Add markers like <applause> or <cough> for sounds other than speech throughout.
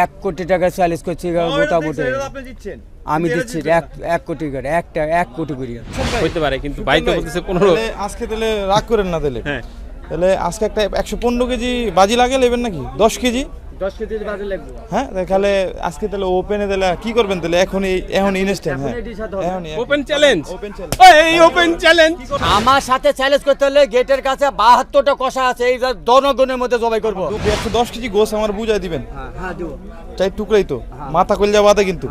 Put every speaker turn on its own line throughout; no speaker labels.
এক কোটি টাকা চ্যালেঞ্জ করছি মোটামুটি আমি দিচ্ছি এক এক কোটি করে একটা এক কোটি করে।
হইতে পারে কিন্তু ভাই তো বলতেছে পনেরো।
আজকে তাহলে রাগ করেন না তাহলে।
হ্যাঁ।
তাহলে আজকে একটা একশো পনেরো কেজি বাজি লাগে নেবেন নাকি? দশ কেজি?
দশ কেজি বাজে লাগবে।
হ্যাঁ তাহলে আজকে তাহলে ওপেনে তাহলে কি করবেন তাহলে? এখন ইনস্ট্যান্ট হ্যাঁ।
এখনই
ওপেন চ্যালেঞ্জ
ওপেন চ্যালেঞ্জ
এই ওপেন চ্যালেঞ্জ
আমার সাথে চ্যালেঞ্জ করতে হলে গেটের কাছে বাহাত্তরটা কষা আছে এই জনগণের মধ্যে জবাই করব।
একশো দশ কেজি গোস আমার বুঝাই দিবেন।
হ্যাঁ হ্যাঁ দেবো।
চাই টুকরাই তো মাথা কলজা বাদে কিন্তু।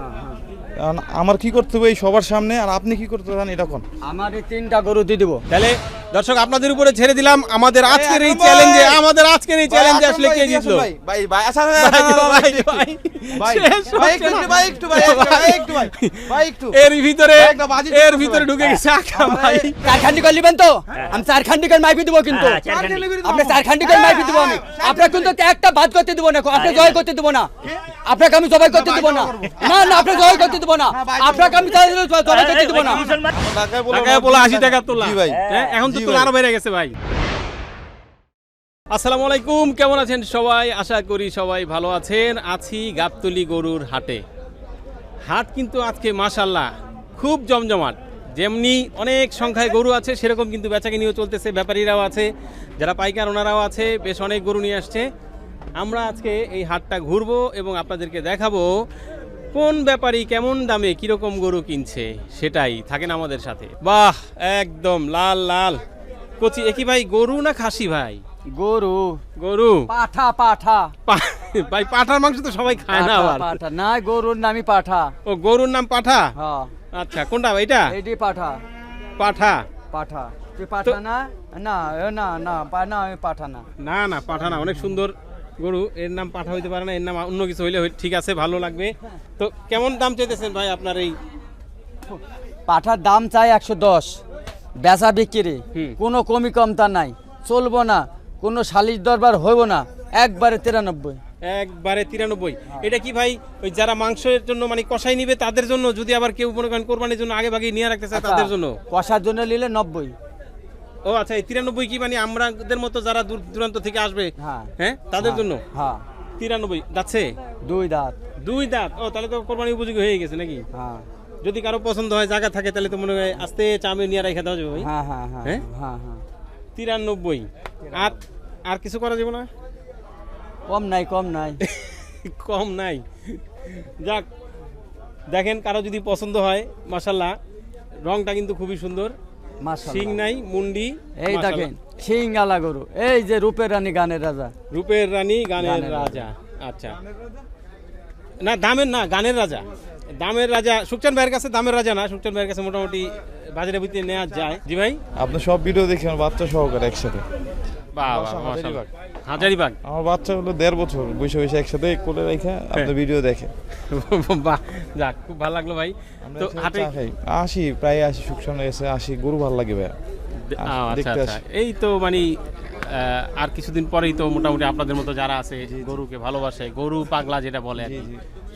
আমার কি করতে হবে এই সবার সামনে আর আপনি কি করতে চান এটা কোন?
আমার এই তিনটা গরু দিয়ে দেবো।
তাহলে দর্শক আপনাদের উপরে ছেড়ে দিলাম। আমাদের আজকের এই চ্যালেঞ্জে আমাদের আজকের এই চ্যালেঞ্জে আসলে কে জিতলো?
ভাই, ভাই ভাই আচ্ছা
ভাই, ভাই, ভাই,
ভাই ভাই একটু ভাই একটু ভাই একটু, ভাই একটু ভাই ভাই একটু।
এর ভিতরে এর ভিতরে ঢুকে গেছে আকরাম ভাই।
চার খান্ডি করে নেবেন তো? আমি চার খান্ডি করে মাইপি দেবো কিন্তু। আপনি চার খান্ডি করে মাইপি দেবো আমি। আপনার কিন্তু একটা ভাত করতে দেবো না আপনি জয় করতে দেবো না। আপনাকে আমি জবাই করতে দেবো না। না না আপনি জয় করতে দেবো না। আপনাকে আমি জবাই করতে দেবো না।
টাকায় বলো
আশি টাকা তোলা।
ভাই।
হ্যাঁ, এখন তো তোলা আরও বেড়ে গেছে ভাই। আসসালামু আলাইকুম কেমন আছেন সবাই? আশা করি সবাই ভালো আছেন। আছি গাবতলি গরুর হাটে। হাট কিন্তু আজকে মাশাল্লাহ খুব জমজমাট। যেমনি অনেক সংখ্যায় গরু আছে সেরকম কিন্তু বেচাকিনিও চলতেছে ব্যাপারীরাও আছে যারা পাইকার ওনারাও আছে বেশ অনেক গরু নিয়ে আসছে। আমরা আজকে এই হাটটা ঘুরবো এবং আপনাদেরকে দেখাবো কোন ব্যাপারী কেমন দামে কীরকম গরু কিনছে সেটাই থাকেন আমাদের সাথে। বাহ একদম লাল লাল। কচি একই ভাই গরু না খাসি ভাই?
গরু।
গরু।
পাঠা পাঠা।
ভাই পাঠার মাংস তো সবাই খায় না আবার।
পাঠা। না গরুর নামই পাঠা।
ও গরুর নাম পাঠা?
হ্যাঁ।
আচ্ছা কোনটা এটা?
এটি পাঠা।
পাঠা।
পাঠা। পাঠা না? না না না না পাঠা না।
না না পাঠা না অনেক সুন্দর। গরু এর নাম পাঠা হইতে পারে না এর নাম অন্য কিছু হইলে ঠিক আছে ভালো লাগবে। তো কেমন দাম চাইতেছেন ভাই আপনার এই?
পাঠার দাম চাই একশো দশ। বেচা বিক্রি। কোনো কমি কমতা নাই। চলবো না। কোনো শালিশ দরবার হইব না। একবারে তিরানব্বই।
একবারে তিরানব্বই। এটা কি ভাই ওই যারা মাংসের জন্য মানে কষাই নিবে তাদের জন্য যদি আবার কেউ মনে করেন কোরবানির জন্য আগে ভাগে নিয়ে রাখতে চায় তাদের জন্য?
কষার জন্য নিলে নব্বই।
ও আচ্ছা এই তিরানব্বই কি মানে আমাদের মতো যারা দূর দূরান্ত থেকে আসবে?
হ্যাঁ।
হ্যাঁ? তাদের
হ্যাঁ,
জন্য?
হ্যাঁ।
তিরানব্বই। যাচ্ছে?
দুই দাঁত।
দুই দাঁত? ও তাহলে তো কোরবানি উপযোগী হয়ে গেছে নাকি?
হ্যাঁ।
যদি কারও পছন্দ হয় জায়গা থাকে তাহলে তো মনে হয় আস্তে চামে নিয়ে রেখে দেওয়া যাবে ভাই।
হ্যাঁ হ্যাঁ হ্যাঁ।
হ্যাঁ?
হ্যাঁ হ্যাঁ।
তিরানব্বই। আর আর কিছু করা যাবে না?
কম নাই কম নাই। <laughs>
কম নাই। যাক দেখেন কারও যদি পছন্দ হয় মাসাল্লাহ রংটা কিন্তু খুবই সুন্দর। শিং নাই মুন্ডি
এই দেখেন সিং আলা গরু এই যে রূপের রানী গানের রাজা।
রূপের রানী গানের রাজা। আচ্ছা। না দামের না গানের রাজা। দামের রাজা সুকচান ভাইয়ের কাছে দামের রাজা না সুকচান ভাইয়ের কাছে মোটামুটি বাজারে ভিতরে নেওয়া যায়। জি ভাই?
আপনি সব ভিডিও দেখি আমার বাচ্চা সহকারে একসাথে।
বাহ
বাসা হাজারীবাগ। আমার বাচ্চা হলো দেড় বছর বসে বসে একসাথে কোলে রেখে আপনি ভিডিও দেখে।
বাহ যাক খুব ভালো লাগল ভাই। তো হাটে
আসি প্রায় আসি এসে আসি গরু ভালো লাগে ভাই
আচ্ছা আচ্ছা। এই তো মানে আর কিছুদিন পরেই তো মোটামুটি আপনাদের মতো যারা আছে গরুকে ভালোবাসে গরু পাগলা যেটা বলে আর।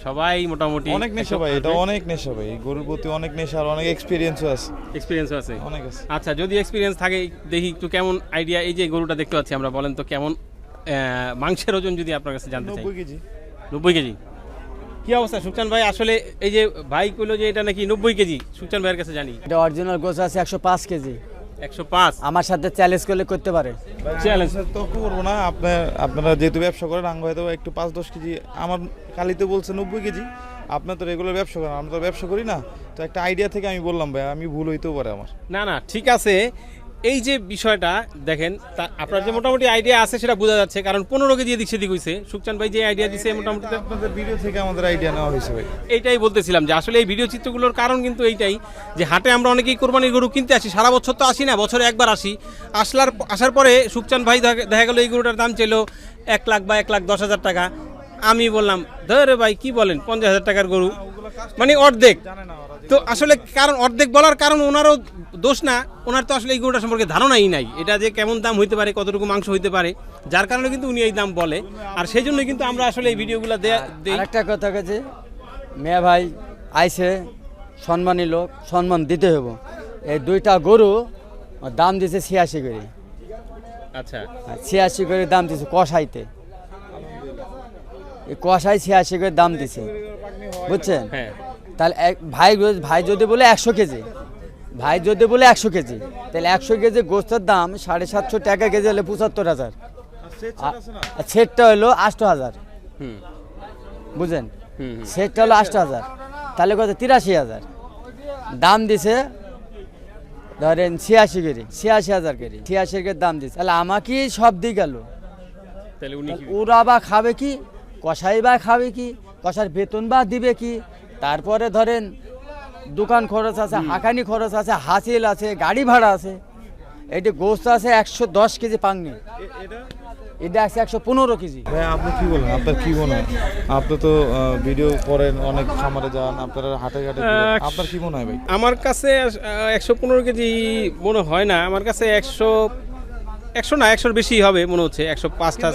সবাই মোটামুটি
অনেক নেশা ভাই এটা অনেক নেশা ভাই গরুর প্রতি অনেক নেশা আর অনেক এক্সপিরিয়েন্সও আছে।
এক্সপিরিয়েন্স আছে।
অনেক আছে।
আচ্ছা যদি এক্সপিরিয়েন্স থাকে দেখি একটু কেমন আইডিয়া এই যে গরুটা দেখতে পাচ্ছি আমরা বলেন তো কেমন মাংসের ওজন যদি আপনার কাছে জানতে চাই।
নব্বই কেজি।
নব্বই কেজি? কি অবস্থা? সুকচান ভাই আসলে এই যে ভাই কইলো যে এটা নাকি নব্বই কেজি সুকচান ভাইয়ের কাছে জানি।
এটা অরিজিনাল গোছ আছে একশো পাঁচ কেজি।
একশো পাঁচ?
আমার সাথে চ্যালেঞ্জ করলে করতে পারে।
চ্যালেঞ্জ
তো করব না আপনার আপনারা যেহেতু ব্যবসা করেন আঙ্গ হয়তো একটু পাঁচ দশ কেজি আমার কালিতে বলছে নব্বই কেজি আপনার তো রেগুলার ব্যবসা করেন আমরা তো ব্যবসা করি না। তো একটা আইডিয়া থেকে আমি বললাম ভাই আমি ভুল হইতেও পারে আমার।
না না ঠিক আছে এই যে বিষয়টা দেখেন তা আপনার যে মোটামুটি আইডিয়া আছে সেটা বোঝা যাচ্ছে কারণ পনেরো কেজি এদিক সেদিক হয়েছে সুকচান ভাই যে আইডিয়া দিছে মোটামুটি
আপনাদের ভিডিও থেকে আমাদের আইডিয়া নেওয়া হয়েছে ভাই।
এইটাই বলতেছিলাম যে আসলে এই ভিডিও চিত্রগুলোর কারণ কিন্তু এইটাই যে হাটে আমরা অনেকেই কোরবানির গরু কিনতে আসি সারা বছর তো আসি না বছরে একবার আসি। আসলার আসার পরে সুকচান ভাই দেখা দেখা গেলো এই গরুটার দাম ছিল এক লাখ বা এক লাখ দশ হাজার টাকা। আমি বললাম ধরে ভাই কি বলেন? পঞ্চাশ হাজার টাকার গরু। মানে অর্ধেক। তো আসলে কারণ অর্ধেক বলার কারণ ওনারও দোষ না ওনার তো আসলে এই গরুটা সম্পর্কে ধারণাই নাই। এটা যে কেমন দাম হইতে পারে কতটুকু মাংস হইতে পারে যার কারণে কিন্তু উনি এই দাম বলে। আর সেই জন্যই কিন্তু আমরা আসলে এই ভিডিওগুলো দেয়া দেই।
আরেকটা কথা কাছে মেয়ে ভাই আইসে সম্মানী লোক সম্মান দিতে হইব। এই দুইটা গরু দাম দিছে ছিয়াশি করে।
আচ্ছা।
ছিয়াশি করে দাম দিছে কষাইতে। কষাই ছিয়াশি করে দাম দিছে। বুঝছেন?
হ্যাঁ।
তাহলে এক ভাই ভাই যদি বলে একশো কেজি ভাই যদি বলে একশো কেজি তাহলে একশো কেজি গোস্তের দাম সাড়ে সাতশো টাকা কেজি হলে পঁচাত্তর হাজার। আর সেটটা হলো আষ্ট হাজার।
হুম।
বুঝেন
হুম, হুম।
সেটটা হলো আষ্ট হাজার। তাহলে কত? তিরাশি হাজার। দাম দিছে ধরেন ছিয়াশি কেজি ছিয়াশি হাজার কেজি ছিয়াশি কেজি দাম দিছে। তাহলে আমাকেই সব দিয়ে গেল।
তাহলে
ওরা বা খাবে কি? কষাই বা খাবে কি? কষার বেতন বা দিবে কি? তারপরে ধরেন দোকান খরচ আছে হাঁকানি খরচ আছে হাসিল আছে গাড়ি ভাড়া আছে। এটি গোস্ত আছে একশো দশ কেজি পাংনি এটা? আছে একশো পনেরো কেজি।
ভাই আপনি কি বলেন? আপনার কি মনে হয়? আপনি তো ভিডিও করেন অনেক খামারে যান আপনারা হাটে ঘাটে আপনার কি মনে হয় ভাই?
আমার কাছে একশো পনেরো কেজি মনে হয় না। আমার কাছে একশো একশো না একশোর বেশি হবে মনে হচ্ছে একশো পাঁচটা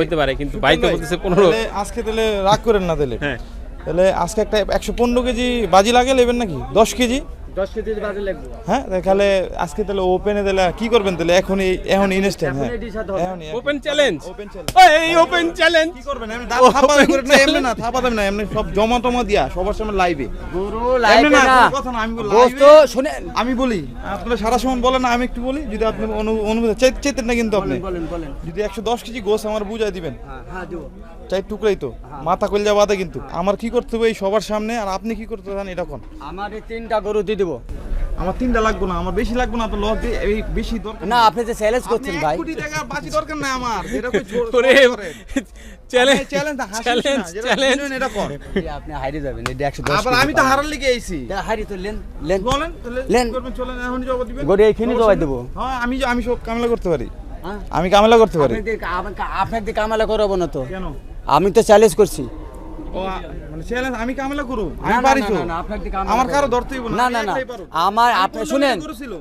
হইতে পারে, কিন্তু
বাইতে
ভাই তো বলতেছে
পনেরো। আজকে তাহলে রাগ করেন না তাহলে।
হ্যাঁ।
তাহলে আজকে একটা একশো পনেরো কেজি বাজি লাগে নেবেন নাকি? দশ কেজি? হ্যাঁ তাহলে আজকে তাহলে ওপেনে তাহলে কি করবেন তাহলে? এখন এই এখন ইনস্ট্যান্ট হ্যাঁ
এখনই decide
ওপেন চ্যালেঞ্জ এই ওপেন চ্যালেঞ্জ
কি করবেন? এমনি দাম থাপা না এমনি না থাপা দেবেন না এমনি সব জমা টমা দিয়া সবার সামনে লাইভে
গরু
এমনি না,
না।
কথা না, আমি বলি,
গোস্ত
live-এ- আমি বলি আপনারা সারা সময় বলেন না আমি একটু বলি যদি আপনি চাই- না কিন্তু আপনি।
বলেন বলেন
যদি একশো দশ কেজি গোস আমার বুঝাই দিবেন।
হ্যাঁ হ্যাঁ দেবো।
চাই টুকরাই তো। মাথা কলজা বাদে কিন্তু। আমার কি করতে হবে এই সবার সামনে? আর আপনি কি করতে চান? এটা কোন?
আমার এই তিনটা গরু দিয়ে দেবো।
আমার তিনটা লাগবে না আমার বেশি লাগবে না আপনার লস দিয়ে এই বেশি দরকার
না আপনি যে চ্যালেঞ্জ করছেন ভাই।
কোটি টাকা বাঁচি দরকার নাই আমার যেটা <laughs> কই ছোট-
চ্যালেঞ্জ
আপনি হাসিস না,
চ্যালেঞ্জ চ্যালেঞ্জ
বুঝলেন এটা কর।
আপনি হারিয়ে যাবেন এটা একশো দশ
আবার আমি তো হারার লিগে আইছি।
হারি তো লেন লেন
বলেন তাহলে
লেন।
করবেন চলেন এখনই জবাব দিবেন।
গরু এইখানে জবাই দেবো।
হ্যাঁ আমি আমি সব কামলা করতে পারি।
হ্যাঁ।
আমি কামলা করতে পারি।
আপনাদের আপনার দিকে কামালা করাবো না তো।
কেন?
আমি তো চ্যালেঞ্জ করছি।
আমি কামলা করব আমি
না,
পারি
না,
তো।
না, না, আপনার দিকে কামলা
আমার
কারও
ধরতেই না।
না না না
একলাই পারো।
আমার আপনি শুনেন
মিনিট করেছিল।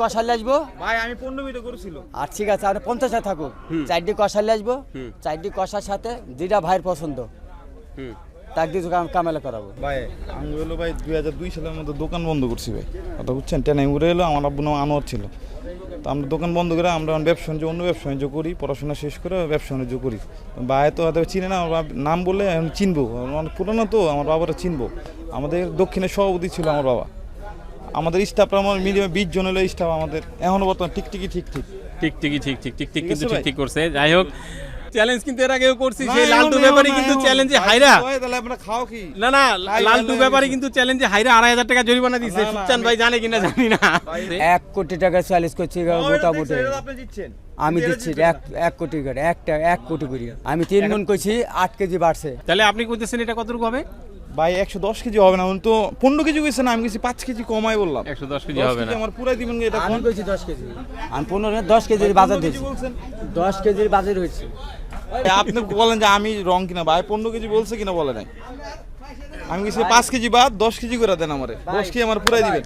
কষালে আসব।
ভাই আমি পনেরো মিনিট করেছিল।
আর ঠিক আছে আপনি পঞ্চাশে থাকুক। চারটে কষালে আসব। চারটে কষার সাথে যেটা ভাইয়ের পছন্দ
হুম।
তাক দিয়ে কামেলা করাবো।
ভাই আমি হলো ভাই দুই হাজার দুই সালের মধ্যে দোকান বন্ধ করছি ভাই। কথা বুঝছেন? টেনাই উড়ে এলো আমার আব্বু নাম আনোয়ার ছিল। তো আমরা দোকান বন্ধ করে আমরা ব্যবসা বাণিজ্য অন্য ব্যবসা বাণিজ্য করি পড়াশোনা শেষ করে ব্যবসা বাণিজ্য করি। বায়ে তো হয়তো চিনে না আমার নাম বলে আমি চিনবো। অনেক পুরোনো তো আমার বাবারা চিনবো। আমাদের দক্ষিণে সভাপতি ছিল আমার বাবা। আমাদের স্টাফরা আমার মিনিমাম বিশ জন হলো স্টাফ আমাদের। এখনও বর্তমান টিকটিকি ঠিক ঠিক।
ঠিক ঠিকই ঠিক ঠিক কিন্তু ঠিক ঠিক করছে। যাই হোক চ্যালেঞ্জ কিন্তু এর আগেও করছি সেই লালটু ব্যাপারী কিন্তু চ্যালেঞ্জে হাইরা
তাহলে আপনারা খাও কি?
না না লালটু ব্যাপারী কিন্তু চ্যালেঞ্জে হাইরা আড়াই হাজার টাকা জরিমানা
না,
সুচান ভাই জানে কিনা জানি না।
এক কোটি টাকা চ্যালেঞ্জ করছি মোটামুটি
আপনি দিচ্ছেন
আমি দিচ্ছি এক এক কোটি করে একটা এক কোটি করে। আমি তিন গুণ কইছি আট কেজি বাড়ছে।
তাহলে আপনি কইতেছেন এটা কতটুকু হবে?
ভাই একশো দশ কেজি হবে না তো পনেরো কেজি গেছে না আমি গেছি পাঁচ কেজি কমাই বললাম।
একশো দশ কেজি হবে না।
আমার পুরাই দিবেন এটা
আমি
কোন
কইছি দশ কেজি। আমি পনেরো দশ কেজির বাজার দিয়েছি।
বলছেন।
দশ কেজির বাজার হয়েছে।
আপনি বলেন যে আমি রং কিনা ভাই পনেরো কেজি বলছে কিনা বলে নাই। আমি কিছু পাঁচ কেজি বা দশ কেজি করে দেন আমার। দশ কেজি আমার পুরাই দিবেন।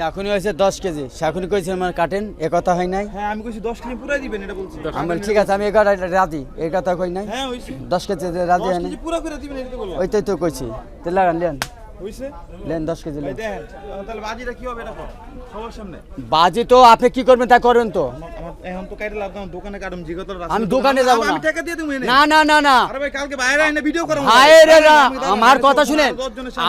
যখনই হয়েছে দশ কেজি সেখনই কইছে আমার কাটেন এ কথা হয় নাই।
হ্যাঁ আমি কইছি দশ কেজি পুরাই দিবেন এটা বলছি।
আমি ঠিক আছে আমি এগারো রাজি এ কথা কই নাই?
হ্যাঁ
দশ কেজি রাজি হয় নাই।
পুরো করে দিবেন
ওইটাই তো কইছি। তো লাগান লেন
হইছে
লেন দশ কেজি লেন
দেখেন তাহলে বাজিটা কি হবে এটা সবার সামনে।
বাজি তো আপনি কি করবেন তা করবেন তো।
আমার আমার এখন তো কাইরে লাভ দোকানে কাটুম জিগতর
আমি দোকানে যাব না।
আমি টাকা দিয়ে দেবো
না না না না।
আরে ভাই কালকে বাইরে আইনা ভিডিও করো।
ভাইরে না আমার কথা শুনেন।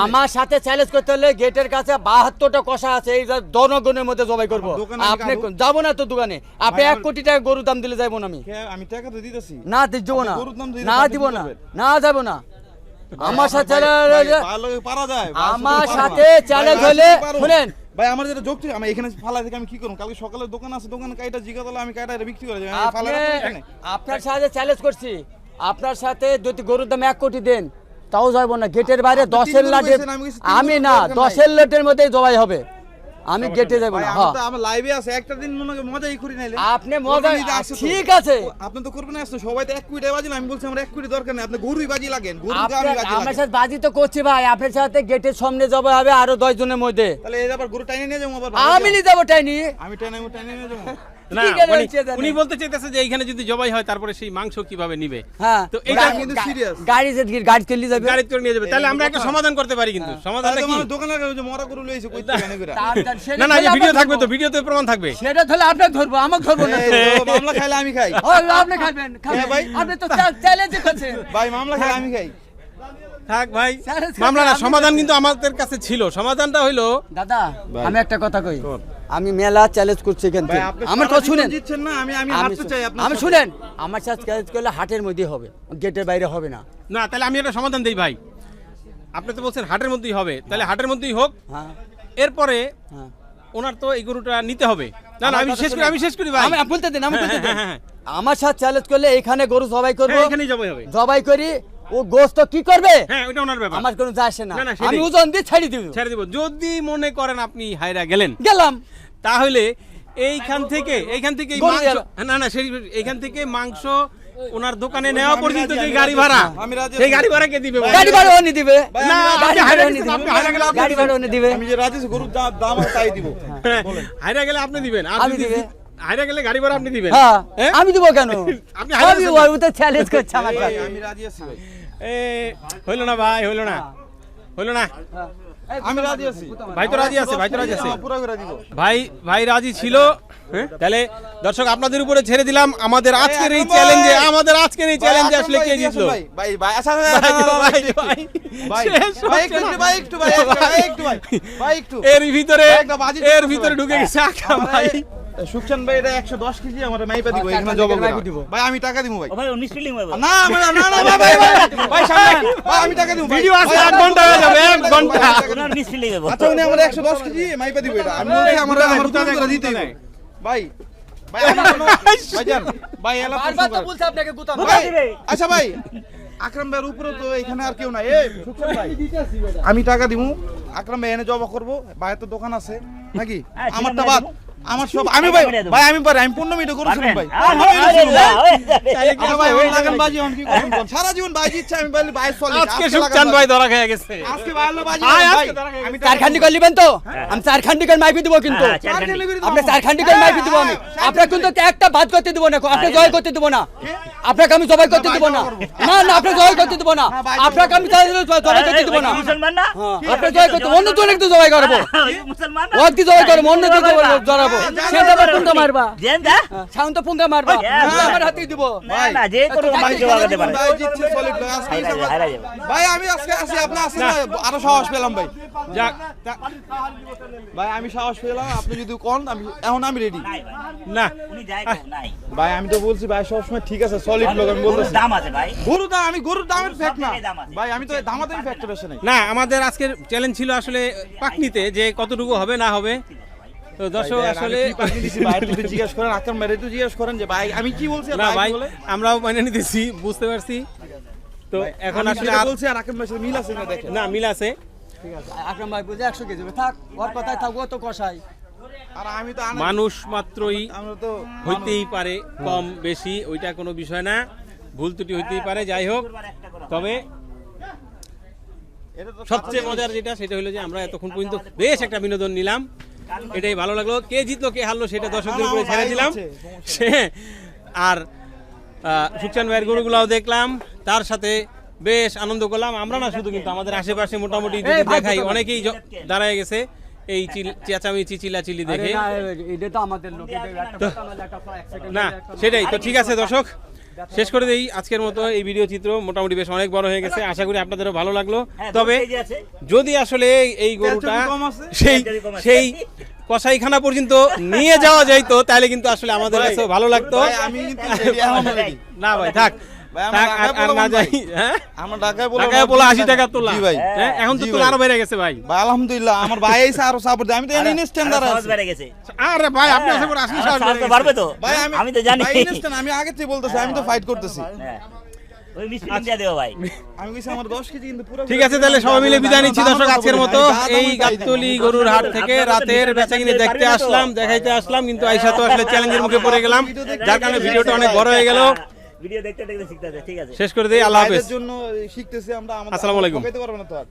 আমার সাথে চ্যালেঞ্জ করতে হলে গেটের কাছে বাহাত্তরটা কষা আছে এই জনগণের মধ্যে জবাই করব। আপনি। যাব না তো দোকানে। আপনি এক কোটি টাকা গরুর দাম দিলে যাব না আমি।
আমি টাকা তো দিতেছি।
না দিব না। না দিব না। না যাব না। আমার সাথে
পারা যায়।
আমার সাথে চ্যালেঞ্জ হলে শুনেন।
ভাই আমার যেটা আমি এখানে ফালা থেকে আমি কি করব কালকে সকালে দোকান আছে দোকানে কাইটা জিগা তাহলে আমি কাইটা বিক্রি করে যাই।
আপনার সাথে চ্যালেঞ্জ করছি। আপনার সাথে যদি গরুর দাম এক কোটি দেন তাও যাব না। গেটের বাইরে দশের লাটের
আমি
না দশের লাটের মধ্যেই জবাই হবে। আমি গেটে যাব না। হ্যাঁ
আমি লাইভে আছে একটা দিন মনে মজাই করি নাইলে।
আপনি মজা
আসছে
ঠিক আছে।
আপনি তো করবেন আসতো সবাই তো এক কোটি বাজি আমি বলছি আমার এক কোটি দরকার নেই। আপনি গরুই বাজি লাগেন গরু গামি
আপনার
বাজি
আমার সাথে বাজি তো করছি ভাই আপনার সাথে গেটের সামনে যাব হবে আরও দশ জনের মধ্যে।
তাহলে এই আবার গরু টাইনে নিয়ে যাব আবার
আমি নিয়ে যাব টাইনি
আমি টাইনে টাইনে নিয়ে যাব।
না উনি- বলতে চাইতেছে যে এইখানে যদি জবাই হয় তারপরে সেই মাংস কীভাবে নিবে?
হ্যাঁ।
তো এটা
কিন্তু serious।
গাড়ি যে গাড়ি চলে যাবে?
গাড়ি করে নিয়ে যাবে। তাহলে আমরা একটা সমাধান করতে পারি কিন্তু। সমাধানটা কি?
দোকানে যে মরা গরু লইছে কই
না। না। ভিডিও থাকবে তো ভিডিওতে প্রমাণ থাকবে।
সেটা তাহলে আপনাকে ধরবো আমাকে ধরবো না।
মামলা খাইলে আমি খাই।
ও, আপনি খাবেন খাবেন।
হ্যাঁ, ভাই।
আপনি তো চ্যালেঞ্জ করছেন
ভাই মামলা খাইলে আমি খাই।
থাক ভাই। মামলা না সমাধান কিন্তু আমাদের কাছে ছিল। সমাধানটা হইল
দাদা আমি একটা কথা কই। আমি মেলা চ্যালেঞ্জ করছি এখান থেকে। আমার কথা শুনেন।
আমি আমি
আমি
হারতে চাই আপনার
আমি
সাথে।
শুনেন আমার সাথে চ্যালেঞ্জ করলে হাটের মধ্যে হবে গেটের বাইরে হবে না।
না তাহলে আমি একটা সমাধান দিই ভাই। আপনি তো বলছেন হাটের মধ্যেই হবে তাহলে হাটের মধ্যেই হোক।
হ্যাঁ।
এরপরে
হ্যাঁ।
ওনার তো এই গরুটা নিতে হবে। না না
আমার
আমি শেষ করি আমি শেষ করি ভাই।
আমি বলতে দিন আমি বলতে দিন
হ্যাঁ, হ্যাঁ, হ্যাঁ।
আমার সাথে চ্যালেঞ্জ করলে এখানে গরু জবাই করব।
হ্যাঁ, এখানেই জবাই হবে।
জবাই করি ও গোস্ত কি করবে?
হ্যাঁ ওটা ওনার ব্যাপার।
আমার কোনো যায় আসে না। আমি ওজন দিয়ে ছেড়ে দিব।
ছেড়ে দিব। যদি মনে করেন আপনি হায়রা গেলেন
গেলাম।
তাহলে এইখান থেকে এইখান থেকে। না না সেই এইখান থেকে মাংস ওনার দোকানে নেওয়া পর্যন্ত যে গাড়ি ভাড়া
আমি রাজি
সেই গাড়ি ভাড়া কে দিবে
গাড়ি ভাড়া উনি দিবে।
না,
গাড়ি ভাড়া উনি দিবে
আপনি হায়রা গেলে আপনি
গাড়ি ভাড়া উনি দিবে।
আমি যে রাজি আছি, গরুর দাম তাই দিব।
হ্যাঁ, হায়রা গেলে আপনি দিবেন।
আমি দিবে।
হায়রা গেলে গাড়ি ভাড়া আপনি দিবেন।
হ্যাঁ
হ্যাঁ?
আমি দিব কেন? <laughs>
আপনি গেছেন।
চ্যালেঞ্জ করছে আমার
আমি রাজি আছি ভাই।
এ হইল না ভাই হইল না। হইল না?
আমি রাজি আছি।
ভাই তো রাজি আছে ভাই তো রাজি আছে।
আমার পুরো করে দিব।
ভাই ভাই রাজি ছিল। হ্যাঁ? তাহলে দর্শক আপনাদের উপরে ছেড়ে দিলাম। আমাদের আজকের এই চ্যালেঞ্জে আমাদের আজকের এই চ্যালেঞ্জে আসলে কে জিতলো?
ভাই। ভাই আচ্ছা আচ্ছা,
ভাই,
আচ্ছা,
ভাই,
ভাই,
ভাই,
ভাই
শেষ
ভাই
হচ্ছে
একটু ভাই একটু ভাই একটু ভাই একটু ভাই ভাই একটু।
এর ভিতরে
ভাই, একটা বাজি
এর ভিতরে ঢুকে গেছে। ভাই।
সুখচান ভাই এটা 110 কেজি আমার মাইপা দিব এখানে
দিব।
ভাই আমি টাকা দিব ভাই।
ও ভাই ভাই
না না না ভাই ভাই ভাই ভাই সামনে ভাই আমি টাকা দিব
ভিডিও আছে, ঘণ্টা হয়ে যাবে, এক
ঘণ্টা।
আচ্ছা উনি আমার 110 কেজি মাইপা দিব এটা। আমি বলছি আমার আমার করে। হবে। ভাই ভাই ভাইজান ভাই এলা
বারবার তো বলছে আপনাকে গুতাম।
ভাই আচ্ছা ভাই আকরাম ভাইয়ের উপরে তো এখানে আর কেউ নাই। এই ভাই আমি টাকা দিমু। আকরাম ভাই এনে জবা করব। ভাইয়ের তো দোকান আছে নাকি?
ঠিক
আমারটা বাদ।
দেবো।
আমার সব আমি ভাই ভাই আমি পারি আমি পূর্ণ মিনিট
পারবেন?
ভাই। ওই লাগান বাজি কি সারা জীবন বাজি ইচ্ছা আমি বলি ভাই চলে
আজকে সুখচান ভাই ধরা খেয়ে গেছে।
আজকে আল্লাহ বাজি ভাই।
আজকে ধরা খেয়ে
আমি
চার খান্ডি করে নেবেন তো? আমি চার খান্ডি করে মাইপি দিব কিন্তু।
হ্যাঁ।
আপনি চার খান্ডি করে মাইপি দিব আমি। আপনার কিন্তু একটা বাদ করতে দিব না আপনি জয় করতে দিব না। আপনাকে আমি জবাই করতে দিব না। না না আপনি জয় করতে দিব না। আপনাকে আমি জবাই করতে দিব না।
মুসলমান না?
হ্যাঁ, আপনি জয় করতে অন্য জনের তো জবাই করব।
মুসলমান না?
ও কি জবাই করব অন্য তো জড়াবো সেটা আবার পুঙ্গা মারবা।
জেন
সাউন্ড তো পুঙ্গা মারবা। আমার হাতেই দিব।
না না যে কোনো মাইক
চাকরি
জমা পারে।
ভাই জিতছে সলিড আজকে আমি আজকে আসি আপনি আসেন আরও সাহস পেলাম ভাই।
যাক।
ভাই আমি সাহস পেলাম আপনি যদি কোন আমি এখন আমি রেডি
না।
উনি যাই নাই।
ভাই আমি তো বলছি ভাই সবসময় ঠিক আছে সলিড লোক আমি বলতেছি।
দাম আছে ভাই।
গরু দাম আমি গরুর দামের ফ্যাক্ট না। ভাই আমি তো দামাদামি ফ্যাক্টর আসে নাই।
না আমাদের আজকের চ্যালেঞ্জ ছিল আসলে পাকনিতে যে কতটুকু হবে না হবে। তো দর্শক আসলে
জিজ্ঞেস করেন আকাম ভাই একটু জিজ্ঞেস করেন যে ভাই আমি কি বলছি
না
ভাই
আমরাও মেনে নিতেছি বুঝতে পারছি। তো এখন আসলে
বলছি আর আকাম ভাই মিল আছে না দেখেন।
না মিল আছে।
ঠিক আছে আকরাম ভাই বুঝে একশো কেজি থাক ওর কথায় থাক ও তো কষাই
আমি তো
মানুষ মাত্রই
তো
হইতেই পারে কম বেশি ওইটা কোনো বিষয় না। ভুল ত্রুটি হইতেই পারে যাই হোক। তবে সবচেয়ে মজার যেটা সেটা হলো যে আমরা এতক্ষণ পর্যন্ত বেশ একটা বিনোদন নিলাম। এটাই ভালো লাগল। কে জিতলো কে হারলো সেটা দর্শকদের উপরে ছেড়ে দিলাম। সে আর আহ, সুখচান ভাইয়ের গরুগুলাও দেখলাম। তার সাথে বেশ আনন্দ করলাম। আমরা না শুধু কিন্তু আমাদের আশেপাশে মোটামুটি যদি দেখাই অনেকেই দাঁড়ায় গেছে এই চিল- চেঁচামেচি চিল্লাচিল্লি
আরে
দেখে।
না
সেটাই তো ঠিক আছে দর্শক। শেষ করে দেই আজকের মতো এই ভিডিও চিত্র মোটামুটি বেশ অনেক বড় হয়ে গেছে আশা করি আপনাদেরও ভালো লাগল
হ্যাঁ,
তবে। যদি আসলে এই গরুটা? সেই। সেই কসাইখানা পর্যন্ত নিয়ে যাওয়া যাইতো তাহলে কিন্তু আসলে আমাদের কাছে ভালো লাগতো। <laughs> না ভাই থাক
ভাই, আমার
থাক, আর-
ঢাকায়
আর
পোলা
না
বন্ধ
যাই
ভাই।
হ্যাঁ?
আমার ঢাকায় বলে
টাকায় বলে আশি টাকা তোলা।
জি ভাই।
হ্যাঁ এখন তো
জি
তোলা
ভাই।
আরও বেড়ে গেছে ভাই।
ভাই আলহামদুলিল্লাহ আমার <laughs> ভাই আরও সাপোর্ট আমি তো স্ট্যান্ডার্ড আছি।
সহজ বেড়ে গেছে।
আরে ভাই আপনি এসে পরে আসলে
আমার
সাহস
সাহস
বেড়ে
তো
গেছে।
বাড়বে তো।
ভাই আমি
আমি তো জানি।
আমি আগে থেকে বলতেছি আমি তো ফাইট করতেছি।
হ্যাঁ ওই মিস ফিল্ডিং দিয়ে দেবো ভাই।
আমি কইছি আমার 10 কেজি কিন্তু পুরো
ঠিক আছে তাহলে সবাই মিলে বিদায় নিচ্ছি দর্শক আজকের মতো। এই গাবতলি গরুর হাট থেকে রাতের
ভিডিও
বেচা কিনে
দেখতে?
আসলাম দেখাইতে আসলাম কিন্তু আইসা তো আসলে <laughs> চ্যালেঞ্জের মুখে পড়ে গেলাম। যার কারণে ভিডিওটা অনেক বড় হয়ে গেল।
ভিডিও দেখতে দেখতে শিখতে আছে ঠিক আছে?
শেষ করে দিই আল্লাহ হাফেজ।
জন্য শিখতেছি আমরা
আসসালামু আলাইকুম।
পারব না তো আর।